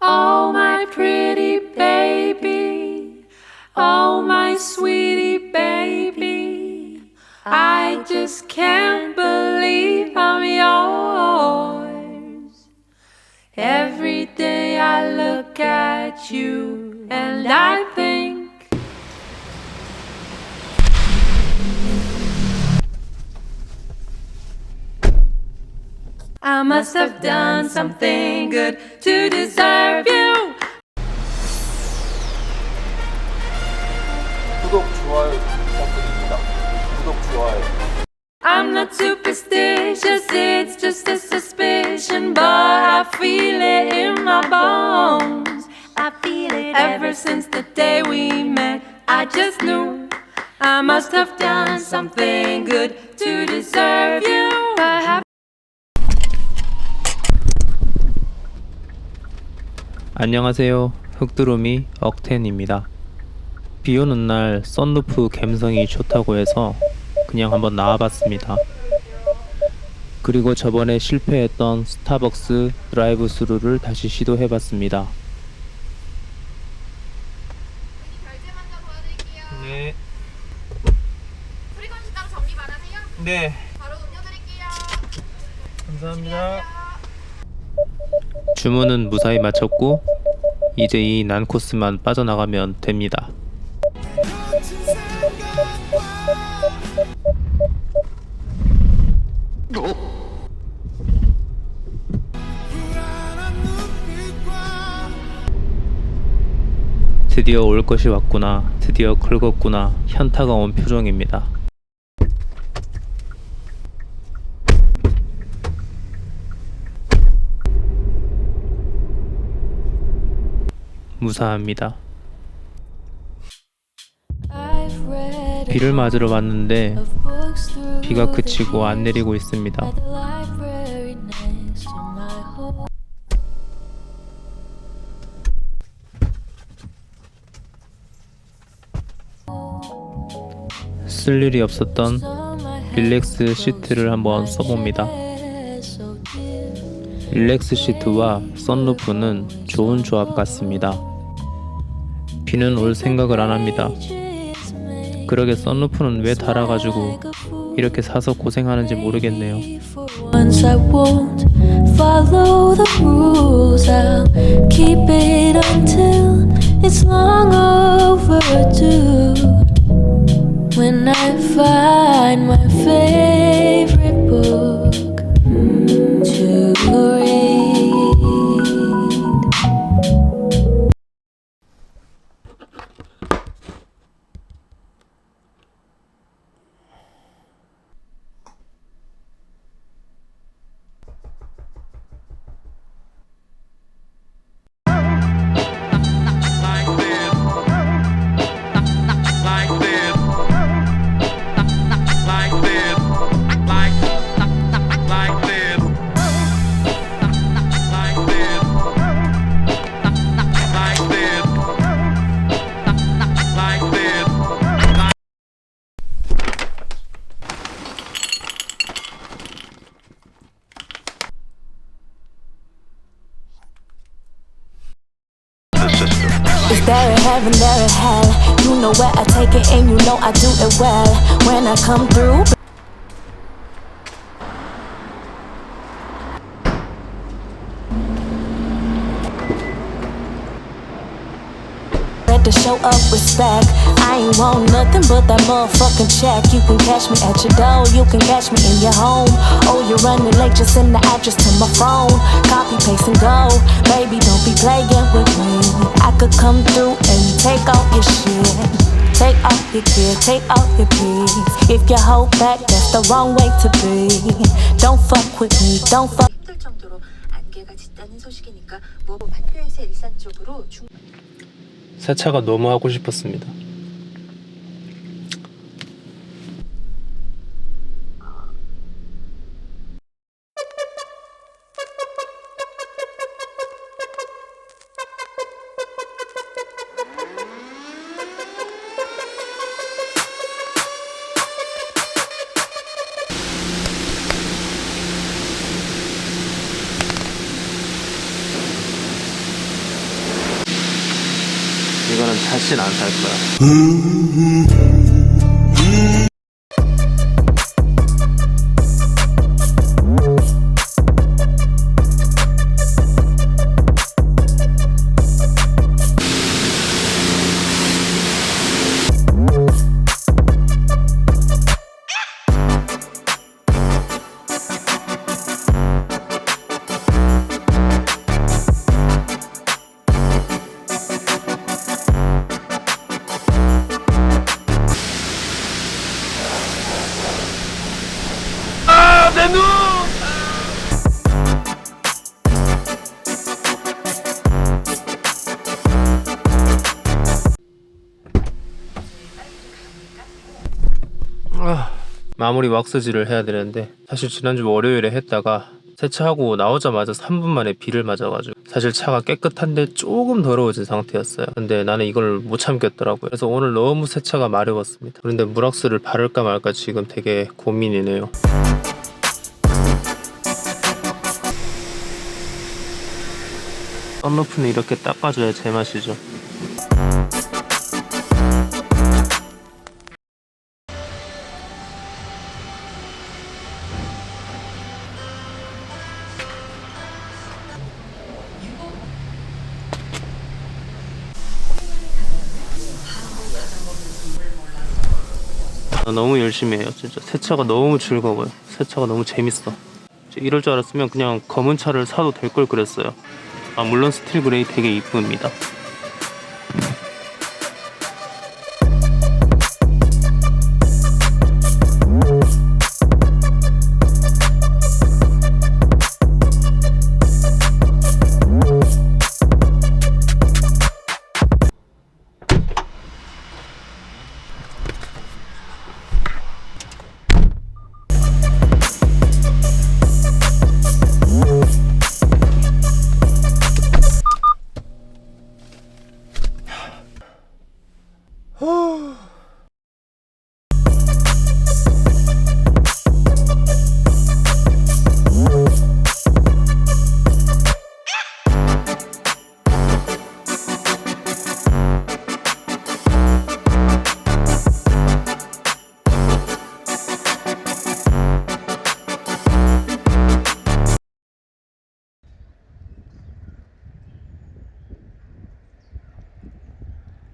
Oh, my pretty baby. Oh, my sweetie baby. I just can't believe I'm yours. Every day I look at you and I I must have done something good to deserve you. 구독, 좋아요 부탁드립니다. 구독, 좋아요. I'm not superstitious, it's just a suspicion, but I feel it in my bones. I feel it ever since the day we met. I just knew I must have done something good to deserve you. I have 안녕하세요. 흑두루미 억텐입니다. 비 오는 날 썬루프 감성이 좋다고 해서 그냥 한번 나와봤습니다. 그리고 저번에 실패했던 스타벅스 드라이브 스루를 다시 시도해봤습니다. 네, 따로 정리? 네, 바로 음료 드릴게요. 감사합니다. 주문은 무사히 마쳤고 이제 이 난 코스만 빠져나가면 됩니다. 드디어 올 것이 왔구나. 드디어 긁었구나. 현타가 온 표정입니다. 무사합니다. 비를 맞으러 왔는데 비가 그치고 안 내리고 있습니다. 쓸 일이 없었던 릴렉스 시트를 한번 써봅니다. 릴렉스 시트와 썬루프는 좋은 조합 같습니다. 비는 올 생각을 안 합니다. 그러게 썬루프는 왜 달아가지고 이렇게 사서 고생하는지 모르겠네요. When I find my favorite book there a heaven, there a hell? You know where I take it and you know I do it well. When I come through, to show up respect. I ain't want nothing but that motherfucking check. You can catch me at your door, you can catch me in your home. Oh, you're running late, just send the address to my phone. Copy, paste, and go. Baby, don't be playing with me. I could come through and take off your shit. Take off your gear, take off your keys. If you hold back, that's the wrong way to be. Don't fuck with me, don't fuck. 힘들 정도로 안개가 짙다는 소식이니까 뭐 학교에서 일산 쪽으로 중 세차가 너무 하고 싶었습니다. 다시는 안살 거야. 마무리 왁스질을 해야 되는데 사실 지난주 월요일에 했다가 세차하고 나오자마자 3분 만에 비를 맞아가지고 사실 차가 깨끗한데 조금 더러워진 상태였어요. 근데 나는 이걸 못 참겠더라고요. 그래서 오늘 너무 세차가 마려웠습니다. 그런데 물왁스를 바를까 말까 지금 되게 고민이네요. 썬루프는 이렇게 닦아줘야 제맛이죠 너무 열심히 해요 진짜. 세차가 너무 즐거워요. 세차가 너무 재밌어. 이럴 줄 알았으면 그냥 검은 차를 사도 될 걸 그랬어요. 아 물론 스틸 그레이 되게 이쁩니다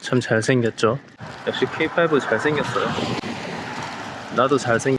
참 잘생겼죠 역시 K5 잘생겼어요 나도 잘생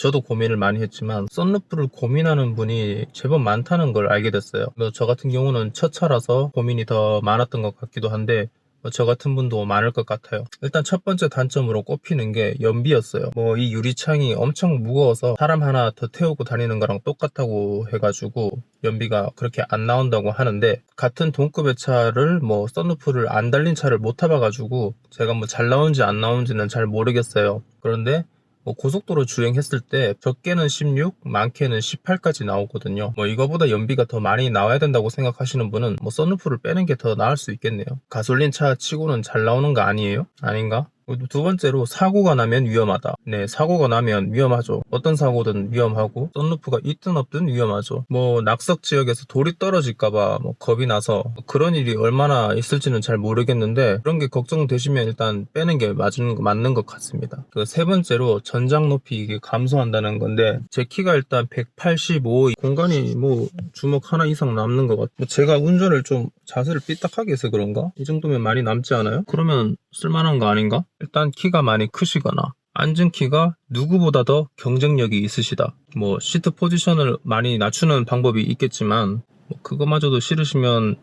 저도 고민을 많이 했지만 썬루프를 고민하는 분이 제법 많다는 걸 알게 됐어요. 뭐저 같은 경우는 첫 차라서 고민이 더 많았던 것 같기도 한데 뭐 저 같은 분도 많을 것 같아요. 일단 첫 번째 단점으로 꼽히는 게 연비였어요. 뭐 이 유리창이 엄청 무거워서 사람 하나 더 태우고 다니는 거랑 똑같다고 해가지고 연비가 그렇게 안 나온다고 하는데 같은 동급의 차를 뭐 썬루프를 안 달린 차를 못 타봐가지고 제가 뭐 잘 나온지 안 나온지는 잘 모르겠어요. 그런데 뭐 고속도로 주행했을 때 적게는 16, 많게는 18까지 나오거든요. 뭐 이거보다 연비가 더 많이 나와야 된다고 생각하시는 분은 뭐 썬루프를 빼는 게 더 나을 수 있겠네요. 가솔린 차 치고는 잘 나오는 거 아니에요? 아닌가? 두 번째로 사고가 나면 위험하다. 네, 사고가 나면 위험하죠. 어떤 사고든 위험하고 썬루프가 있든 없든 위험하죠. 뭐 낙석 지역에서 돌이 떨어질까봐 뭐 겁이 나서 뭐 그런 일이 얼마나 있을지는 잘 모르겠는데 그런 게 걱정되시면 일단 빼는 게 맞는 맞는 것 같습니다. 그 세 번째로 전장 높이 이게 감소한다는 건데 제 키가 일단 185 공간이 뭐 주먹 하나 이상 남는 것 같아요. 제가 운전을 좀 자세를 삐딱하게 해서 그런가? 이 정도면 많이 남지 않아요? 그러면 쓸만한 거 아닌가? 일단 키가 많이 크시거나 앉은 키가 누구보다 더 경쟁력이 있으시다. 뭐 시트 포지션을 많이 낮추는 방법이 있겠지만 뭐 그거마저도 싫으시면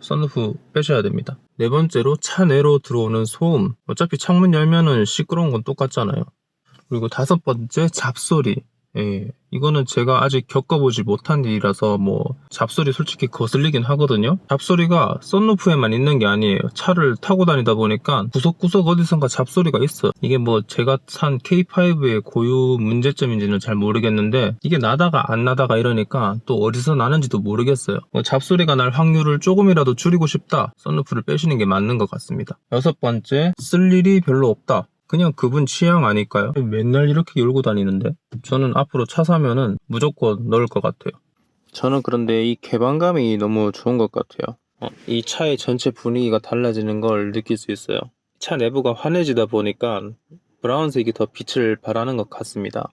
썬루프 빼셔야 됩니다. 네 번째로 차 내로 들어오는 소음. 어차피 창문 열면은 시끄러운 건 똑같잖아요. 그리고 다섯 번째 잡소리. 예, 이거는 제가 아직 겪어보지 못한 일이라서 뭐 잡소리 솔직히 거슬리긴 하거든요. 잡소리가 썬루프에만 있는 게 아니에요. 차를 타고 다니다 보니까 구석구석 어디선가 잡소리가 있어. 이게 뭐 제가 산 K5의 고유 문제점인지는 잘 모르겠는데 이게 나다가 안 나다가 이러니까 또 어디서 나는지도 모르겠어요. 뭐 잡소리가 날 확률을 조금이라도 줄이고 싶다. 썬루프를 빼시는 게 맞는 것 같습니다. 여섯 번째, 쓸 일이 별로 없다. 그냥 그분 취향 아닐까요? 맨날 이렇게 열고 다니는데 저는 앞으로 차 사면은 무조건 넣을 것 같아요. 저는 그런데 이 개방감이 너무 좋은 것 같아요. 어, 이 차의 전체 분위기가 달라지는 걸 느낄 수 있어요. 차 내부가 환해지다 보니까 브라운색이 더 빛을 발하는 것 같습니다.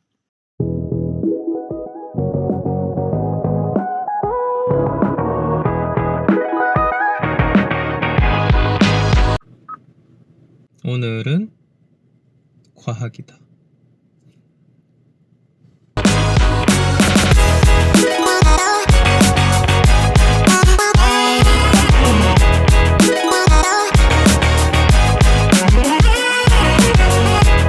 오늘은 과학이다.